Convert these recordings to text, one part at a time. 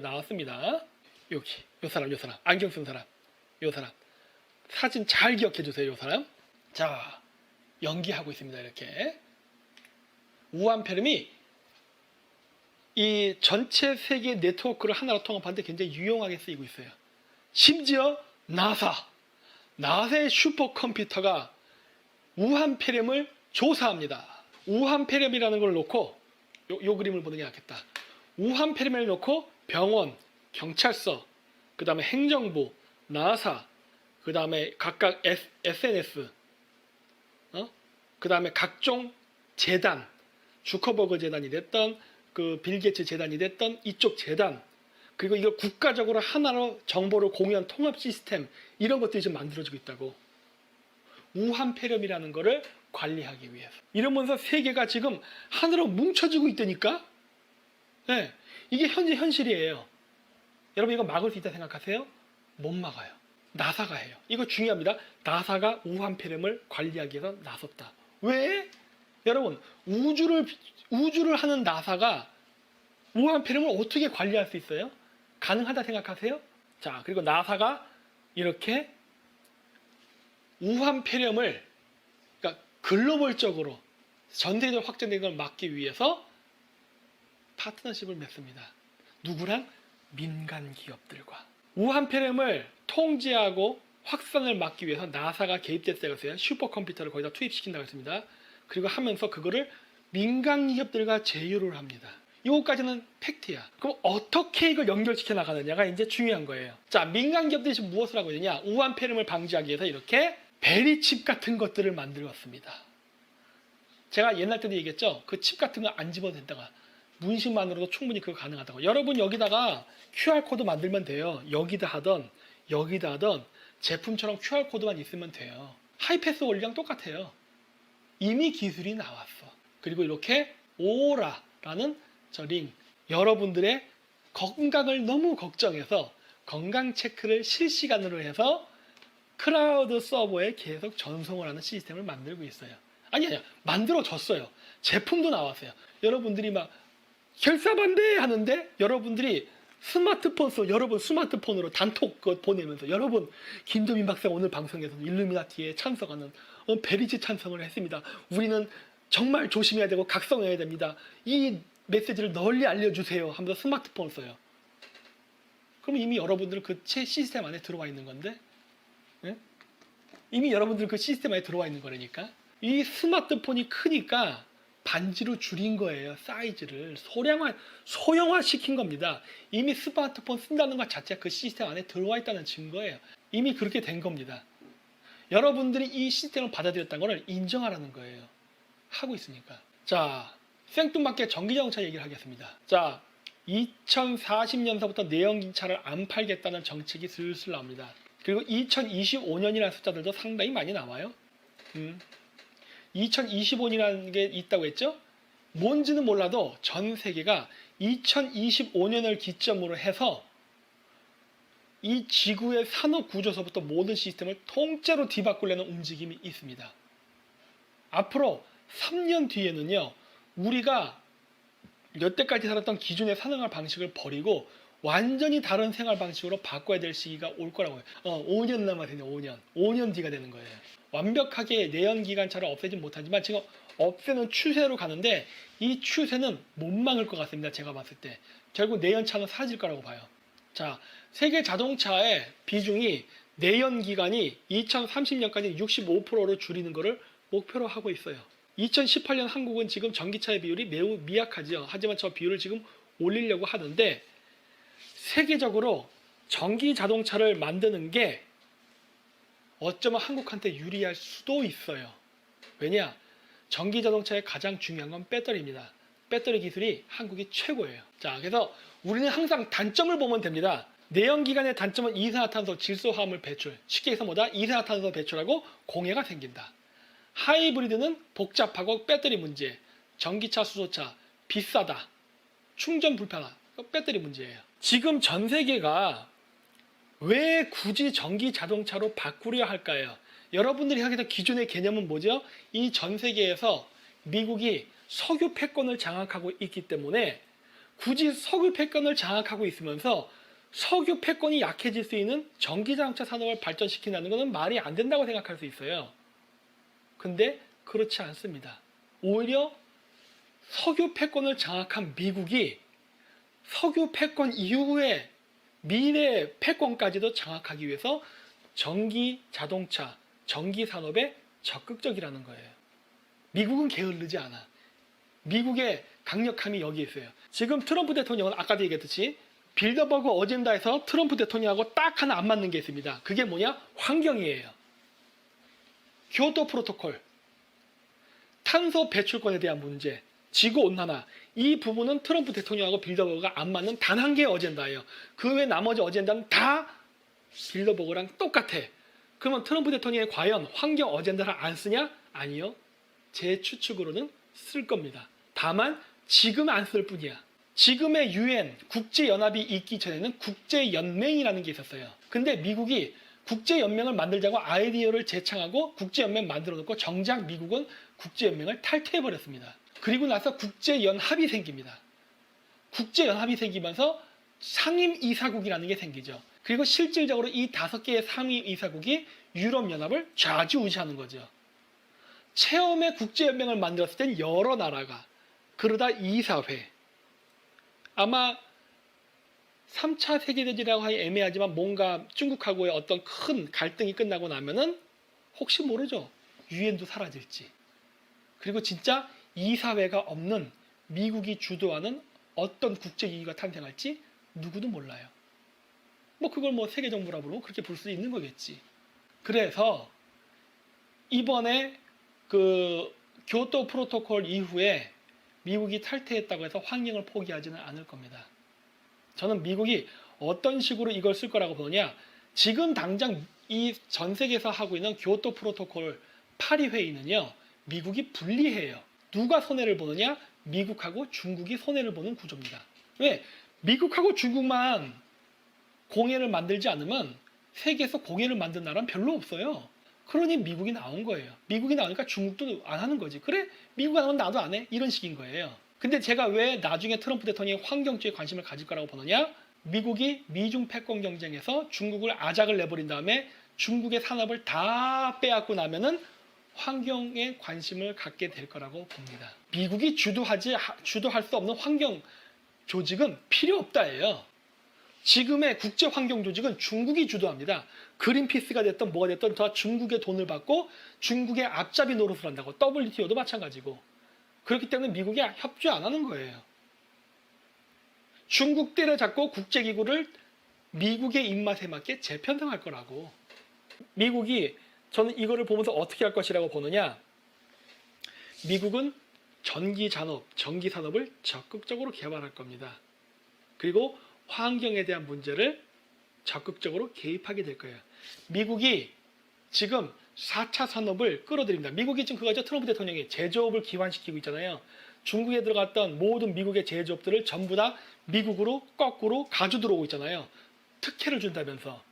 나왔습니다. 여기 요 사람 요 사람. 안경 쓴 사람. 요 사람. 사진 잘 기억해 주세요 요 사람. 자 연기하고 있습니다 이렇게. 우한페름이 이 전체 세계 네트워크를 하나로 통합하는데 굉장히 유용하게 쓰이고 있어요. 심지어 나사 나사의 슈퍼컴퓨터가 우한페름을 조사합니다. 우한페름이라는 걸 놓고 요, 요 그림을 보는 게 낫겠다. 우한페름을 놓고 병원, 경찰서, 그 다음에 행정부, 나사, 그 다음에 각각 SNS, 어? 그 다음에 각종 재단, 주커버그 재단이 됐던 그 빌게츠 재단이 됐던 이쪽 재단, 그리고 이걸 국가적으로 하나로 정보를 공유한 통합 시스템 이런 것들이 좀 만들어지고 있다고. 우한 폐렴이라는 거를 관리하기 위해서. 이러면서 세계가 지금 하나로 뭉쳐지고 있다니까? 네, 이게 현재 현실이에요. 여러분 이거 막을 수 있다 생각하세요? 못 막아요. 나사가 해요. 이거 중요합니다. 나사가 우한 폐렴을 관리하기 위해서 나섰다. 왜? 여러분 우주를 우주를 하는 나사가 우한 폐렴을 어떻게 관리할 수 있어요? 가능하다 생각하세요? 자 그리고 나사가 이렇게 우한 폐렴을 그러니까 글로벌적으로 전 세계적으로 확전되는 걸 막기 위해서 파트너십을 맺습니다. 누구랑? 민간 기업들과. 우한폐렴을 통제하고 확산을 막기 위해서 나사가 개입됐다고 했어요. 슈퍼컴퓨터를 거기다 투입시킨다고 했습니다. 그리고 하면서 그거를 민간 기업들과 제휴를 합니다. 이거까지는 팩트야. 그럼 어떻게 이걸 연결시켜 나가느냐가 이제 중요한 거예요. 자, 민간 기업들이 지금 무엇을 하고 있느냐? 우한폐렴을 방지하기 위해서 이렇게 베리칩 같은 것들을 만들었습니다. 제가 옛날 때도 얘기했죠. 그 칩 같은 거 안 집어도 된다가 문신만으로도 충분히 그거 가능하다고. 여러분 여기다가 QR 코드 만들면 돼요. 여기다 하던 여기다 하던 제품처럼 QR 코드만 있으면 돼요. 하이패스 원리랑 똑같아요. 이미 기술이 나왔어. 그리고 이렇게 오라라는 저 링 여러분들의 건강을 너무 걱정해서 건강 체크를 실시간으로 해서 클라우드 서버에 계속 전송을 하는 시스템을 만들고 있어요. 아니 아니야 만들어졌어요. 제품도 나왔어요. 여러분들이 막 결사반대 하는데 여러분들이 스마트폰 써 여러분 스마트폰으로 단톡 그거 보내면서 여러분 김도민 박사 오늘 방송에서 일루미나티에 참석하는 어, 베리지 찬성을 했습니다. 우리는 정말 조심해야 되고 각성해야 됩니다. 이 메시지를 널리 알려주세요. 하면서 스마트폰을 써요. 그럼 이미 여러분들은 그체 시스템 안에 들어와 있는 건데 예? 이미 여러분들 그 시스템 안에 들어와 있는 거라니까 이 스마트폰이 크니까 반지로 줄인 거예요. 사이즈를 소량화 소형화 시킨 겁니다. 이미 스마트폰 쓴다는 것 자체가 그 시스템 안에 들어와 있다는 증거예요. 이미 그렇게 된 겁니다. 여러분들이 이 시스템을 받아들였다는 것을 인정하라는 거예요. 하고 있으니까. 자, 생뚱맞게 전기자동차 얘기를 하겠습니다. 자, 2040년서부터 내연기차를 안 팔겠다는 정책이 슬슬 나옵니다. 그리고 2025년이라는 숫자들도 상당히 많이 나와요. 음. 2025년이라는 게 있다고 했죠? 뭔지는 몰라도 전 세계가 2025년을 기점으로 해서 이 지구의 산업 구조서부터 모든 시스템을 통째로 뒤바꾸려는 움직임이 있습니다. 앞으로 3년 뒤에는요, 우리가 여태까지 살았던 기존의 산업화 방식을 버리고 완전히 다른 생활 방식으로 바꿔야 될 시기가 올 거라고요. 어, 5년 남았네요. 5년. 5년 뒤가 되는 거예요. 완벽하게 내연 기관차를 없애진 못하지만 지금 없애는 추세로 가는데 이 추세는 못 막을 것 같습니다. 제가 봤을 때 결국 내연차는 사라질 거라고 봐요. 자, 세계 자동차의 비중이 내연 기관이 2030년까지 65%로 줄이는 것을 목표로 하고 있어요. 2018년 한국은 지금 전기차의 비율이 매우 미약하죠. 하지만 저 비율을 지금 올리려고 하는데 세계적으로 전기 자동차를 만드는 게 어쩌면 한국한테 유리할 수도 있어요. 왜냐? 전기 자동차의 가장 중요한 건 배터리입니다. 배터리 기술이 한국이 최고예요. 자, 그래서 우리는 항상 단점을 보면 됩니다. 내연기관의 단점은 이산화탄소 질소화합물 배출. 쉽게 해서 뭐다? 이산화탄소 배출하고 공해가 생긴다. 하이브리드는 복잡하고 배터리 문제. 전기차, 수소차 비싸다. 충전 불편하다. 배터리 문제예요. 지금 전 세계가 왜 굳이 전기 자동차로 바꾸려 할까요? 여러분들이 하게 된 기존의 개념은 뭐죠? 이 전 세계에서 미국이 석유 패권을 장악하고 있기 때문에 굳이 석유 패권을 장악하고 있으면서 석유 패권이 약해질 수 있는 전기자동차 산업을 발전시킨다는 것은 말이 안 된다고 생각할 수 있어요. 근데 그렇지 않습니다. 오히려 석유 패권을 장악한 미국이 석유 패권 이후에 미래 패권까지도 장악하기 위해서 전기 자동차, 전기 산업에 적극적이라는 거예요. 미국은 게을르지 않아. 미국의 강력함이 여기 있어요. 지금 트럼프 대통령은 아까도 얘기했듯이 빌더버그 어젠다에서 트럼프 대통령하고 딱 하나 안 맞는 게 있습니다. 그게 뭐냐? 환경이에요. 교토 프로토콜, 탄소 배출권에 대한 문제, 지구 온난화 이 부분은 트럼프 대통령하고 빌더버그가 안 맞는 단 한 개의 어젠다예요. 그 외 나머지 어젠다는 다 빌더버그랑 똑같아. 그러면 트럼프 대통령이 과연 환경 어젠다를 안 쓰냐? 아니요. 제 추측으로는 쓸 겁니다. 다만 지금 안 쓸 뿐이야. 지금의 유엔 국제연합이 있기 전에는 국제연맹이라는 게 있었어요. 근데 미국이 국제연맹을 만들자고 아이디어를 제창하고 국제연맹 만들어 놓고 정작 미국은 국제연맹을 탈퇴해 버렸습니다. 그리고 나서 국제연합이 생깁니다. 국제연합이 생기면서 상임이사국이라는 게 생기죠. 그리고 실질적으로 이 다섯 개의 상임이사국이 유럽연합을 좌지우지하는 거죠. 처음에 국제연맹을 만들었을 땐 여러 나라가 그러다 이사회 아마 3차 세계대전이라고 하기 애매하지만 뭔가 중국하고의 어떤 큰 갈등이 끝나고 나면은 혹시 모르죠. 유엔도 사라질지. 그리고 진짜 이 사회가 없는 미국이 주도하는 어떤 국제기구가 탄생할지 누구도 몰라요. 뭐 그걸 뭐 세계정부라 부르고 그렇게 볼 수 있는 거겠지. 그래서 이번에 그 교토 프로토콜 이후에 미국이 탈퇴했다고 해서 환경을 포기하지는 않을 겁니다. 저는 미국이 어떤 식으로 이걸 쓸 거라고 보느냐. 지금 당장 이 전 세계에서 하고 있는 교토 프로토콜 파리 회의는요. 미국이 불리해요. 누가 손해를 보느냐? 미국하고 중국이 손해를 보는 구조입니다. 왜? 미국하고 중국만 공해를 만들지 않으면 세계에서 공해를 만든 나라는 별로 없어요. 그러니 미국이 나온 거예요. 미국이 나오니까 중국도 안 하는 거지. 그래? 미국 안 하면 나도 안 해. 이런 식인 거예요. 근데 제가 왜 나중에 트럼프 대통령이 환경 쪽에 관심을 가질 거라고 보느냐? 미국이 미중 패권 경쟁에서 중국을 아작을 내버린 다음에 중국의 산업을 다 빼앗고 나면은 환경에 관심을 갖게 될 거라고 봅니다. 미국이 주도하지 주도할 수 없는 환경 조직은 필요 없다예요. 지금의 국제 환경 조직은 중국이 주도합니다. 그린피스가 됐던 뭐가 됐던 다 중국의 돈을 받고 중국의 앞잡이 노릇을 한다고 WTO도 마찬가지고 그렇기 때문에 미국이 협조 안 하는 거예요. 중국 때려잡고 국제기구를 미국의 입맛에 맞게 재편성할 거라고. 미국이 저는 이거를 보면서 어떻게 할 것이라고 보느냐. 미국은 전기 산업, 전기 산업을 적극적으로 개발할 겁니다. 그리고 환경에 대한 문제를 적극적으로 개입하게 될 거예요. 미국이 지금 4차 산업을 끌어들입니다. 미국이 지금 그거죠. 트럼프 대통령이 제조업을 기반시키고 있잖아요. 중국에 들어갔던 모든 미국의 제조업들을 전부 다 미국으로 거꾸로 가져 들어오고 있잖아요. 특혜를 준다면서.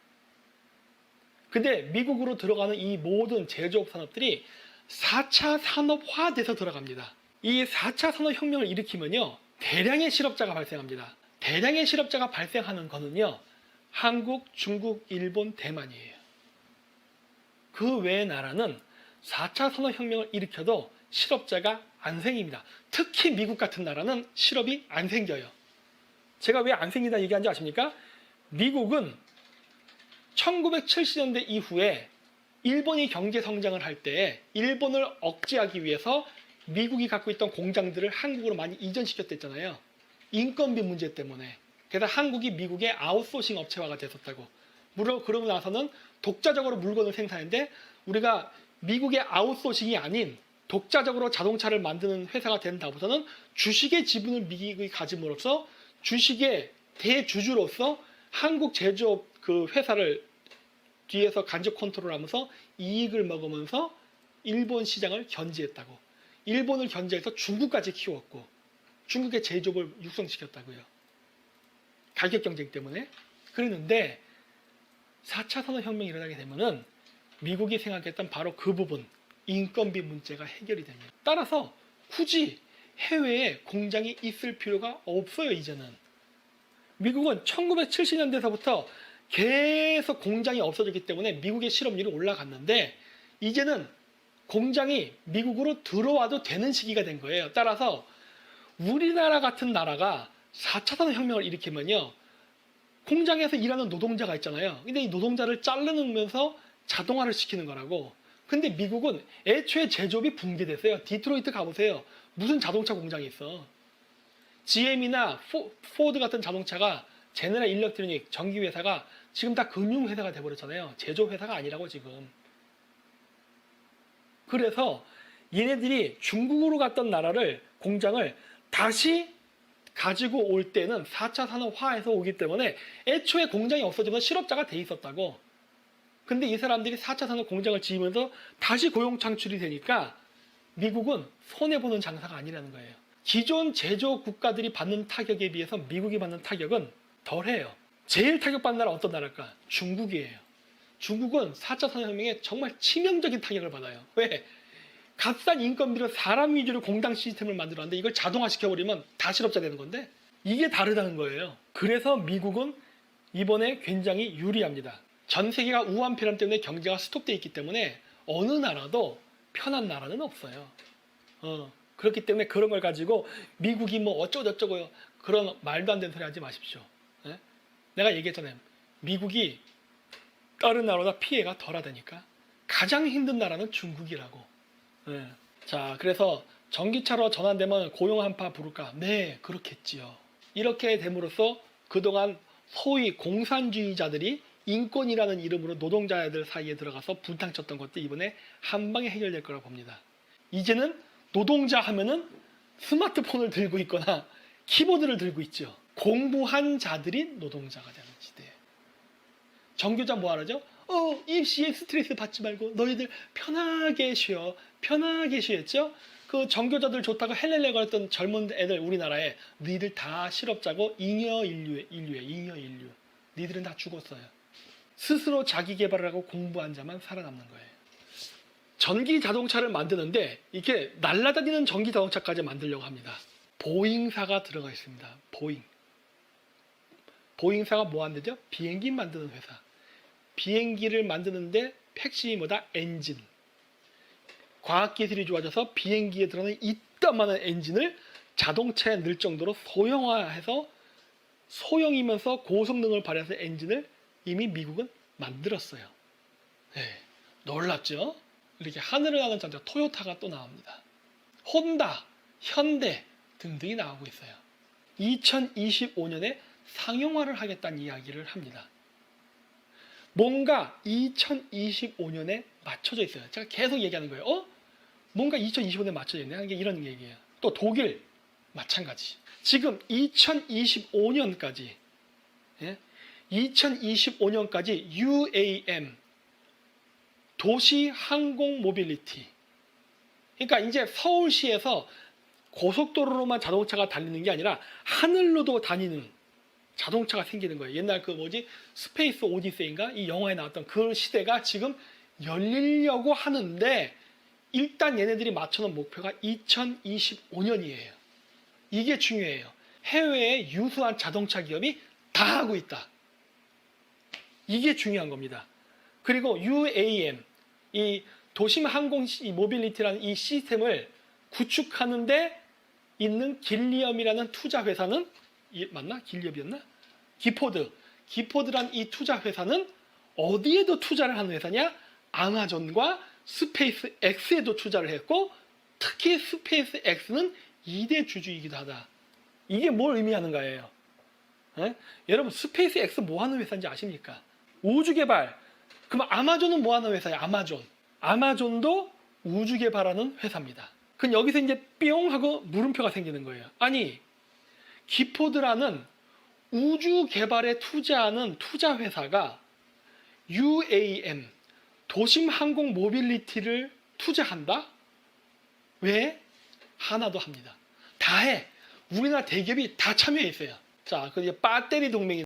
근데 미국으로 들어가는 이 모든 제조업 산업들이 4차 산업화돼서 들어갑니다. 이 4차 산업혁명을 일으키면요. 대량의 실업자가 발생합니다. 대량의 실업자가 발생하는 거는요. 한국, 중국, 일본, 대만이에요. 그 외의 나라는 4차 산업혁명을 일으켜도 실업자가 안 생깁니다. 특히 미국 같은 나라는 실업이 안 생겨요. 제가 왜 안 생긴다 얘기하는지 아십니까? 미국은 1970년대 이후에 일본이 경제 성장을 할때 일본을 억제하기 위해서 미국이 갖고 있던 공장들을 한국으로 많이 이전시켰댔잖아요. 인건비 문제 때문에. 그래서 한국이 미국의 아웃소싱 업체화가 됐었다고. 물론 그러고 나서는 독자적으로 물건을 생산했는데 우리가 미국의 아웃소싱이 아닌 독자적으로 자동차를 만드는 회사가 된 다음부터는 주식의 지분을 미국이 가짐으로써 주식의 대주주로서 한국 제조업 그 회사를 뒤에서 간접 컨트롤하면서 이익을 먹으면서 일본 시장을 견제했다고. 일본을 견제해서 중국까지 키웠고 중국의 제조업을 육성시켰다고요. 가격 경쟁 때문에. 그랬는데 4차 산업혁명이 일어나게 되면은 미국이 생각했던 바로 그 부분 인건비 문제가 해결이 됩니다. 따라서 굳이 해외에 공장이 있을 필요가 없어요, 이제는. 미국은 1970년대서부터 계속 공장이 없어졌기 때문에 미국의 실업률이 올라갔는데 이제는 공장이 미국으로 들어와도 되는 시기가 된 거예요. 따라서 우리나라 같은 나라가 4차 산업혁명을 일으키면요. 공장에서 일하는 노동자가 있잖아요. 근데 이 노동자를 자르면서 자동화를 시키는 거라고. 근데 미국은 애초에 제조업이 붕괴됐어요. 디트로이트 가보세요. 무슨 자동차 공장이 있어. GM이나 포, 포드 같은 자동차가 제너럴 일렉트로닉 전기 회사가 지금 다 금융 회사가 돼버렸잖아요. 제조 회사가 아니라고 지금. 그래서 얘네들이 중국으로 갔던 나라를 공장을 다시 가지고 올 때는 4차 산업화에서 오기 때문에 애초에 공장이 없어지면 실업자가 돼 있었다고. 근데 이 사람들이 4차 산업 공장을 지으면서 다시 고용 창출이 되니까 미국은 손해보는 장사가 아니라는 거예요. 기존 제조 국가들이 받는 타격에 비해서 미국이 받는 타격은 덜해요. 제일 타격받는 나라 어떤 나라일까? 중국이에요. 중국은 4차 산업혁명에 정말 치명적인 타격을 받아요. 왜? 값싼 인건비로 사람 위주로 공장 시스템을 만들었는데 이걸 자동화시켜버리면 다 실업자 되는 건데 이게 다르다는 거예요. 그래서 미국은 이번에 굉장히 유리합니다. 전 세계가 우한 폐렴 때문에 경제가 스톱돼 있기 때문에 어느 나라도 편한 나라는 없어요. 어, 그렇기 때문에 그런 걸 가지고 미국이 뭐 어쩌고저쩌고요. 그런 말도 안 되는 소리 하지 마십시오. 예? 내가 얘기했잖아요. 미국이 다른 나라보다 피해가 덜하다니까. 가장 힘든 나라는 중국이라고. 예. 자, 그래서 전기차로 전환되면 고용 한파 부를까? 네, 그렇겠지요. 이렇게 됨으로써 그동안 소위 공산주의자들이 인권이라는 이름으로 노동자들 사이에 들어가서 분탕 쳤던 것도 이번에 한 방에 해결될 거라고 봅니다. 이제는 노동자 하면은 스마트폰을 들고 있거나 키보드를 들고 있죠. 공부한 자들이 노동자가 되는 시대에. 정교자 뭐 하라죠? 어, 입시에 스트레스 받지 말고 너희들 편하게 쉬어. 편하게 쉬었죠? 그 정교자들 좋다고 헬렐레 거렸던 젊은 애들 우리나라에 너희들 다 실업자고 잉여 인류에 인류에 잉여 인류. 너희들은 다 죽었어요. 스스로 자기 개발을 하고 공부한 자만 살아남는 거예요. 전기 자동차를 만드는데 이게 날아다니는 전기 자동차까지 만들려고 합니다. 보잉사가 들어가 있습니다. 보잉. 보잉사가 뭐 한대죠? 비행기 만드는 회사. 비행기를 만드는데 핵심이 뭐다? 엔진. 과학기술이 좋아져서 비행기에 들어가는 이따만한 엔진을 자동차에 넣을 정도로 소형화해서 소형이면서 고성능을 발휘해서 엔진을 이미 미국은 만들었어요. 네, 놀랍죠? 이렇게 하늘을 나는 자동차 토요타가 또 나옵니다. 혼다, 현대 등등이 나오고 있어요. 2025년에 상용화를 하겠다는 이야기를 합니다. 뭔가 2025년에 맞춰져 있어요. 제가 계속 얘기하는 거예요. 어? 뭔가 2025년에 맞춰져 있네. 하는 게 이런 얘기예요. 또 독일 마찬가지. 지금 2025년까지 예? 2025년까지 UAM 도시 항공 모빌리티 그러니까 이제 서울시에서 고속도로로만 자동차가 달리는 게 아니라 하늘로도 다니는 자동차가 생기는 거예요. 옛날 그 뭐지 스페이스 오디세이인가 이 영화에 나왔던 그 시대가 지금 열리려고 하는데 일단 얘네들이 맞춰놓은 목표가 2025년이에요. 이게 중요해요. 해외의 유수한 자동차 기업이 다 하고 있다. 이게 중요한 겁니다. 그리고 UAM, 이 도심 항공 시- 모빌리티라는 이 시스템을 구축하는데 있는 길리엄이라는 투자 회사는 이- 맞나? 길리엄이었나? 기포드. 기포드란 이 투자 회사는 어디에도 투자를 하는 회사냐? 아마존과 스페이스 X에도 투자를 했고 특히 스페이스 X는 2대 주주이기도 하다. 이게 뭘 의미하는 거예요? 예? 여러분 스페이스 X 뭐 하는 회사인지 아십니까? 우주 개발. 그럼 아마존은 뭐 하는 회사예요? 아마존. 아마존도 우주 개발하는 회사입니다. 그럼 여기서 이제 뿅 하고 물음표가 생기는 거예요. 아니 기포드라는 우주 개발에 투자하는 투자 회사가 UAM 도심 항공 모빌리티를 투자한다? 왜? 하나도 합니다. 다 해. 우리나라 대기업이 다 참여해 있어요. 자, 그 이제 배터리 동맹이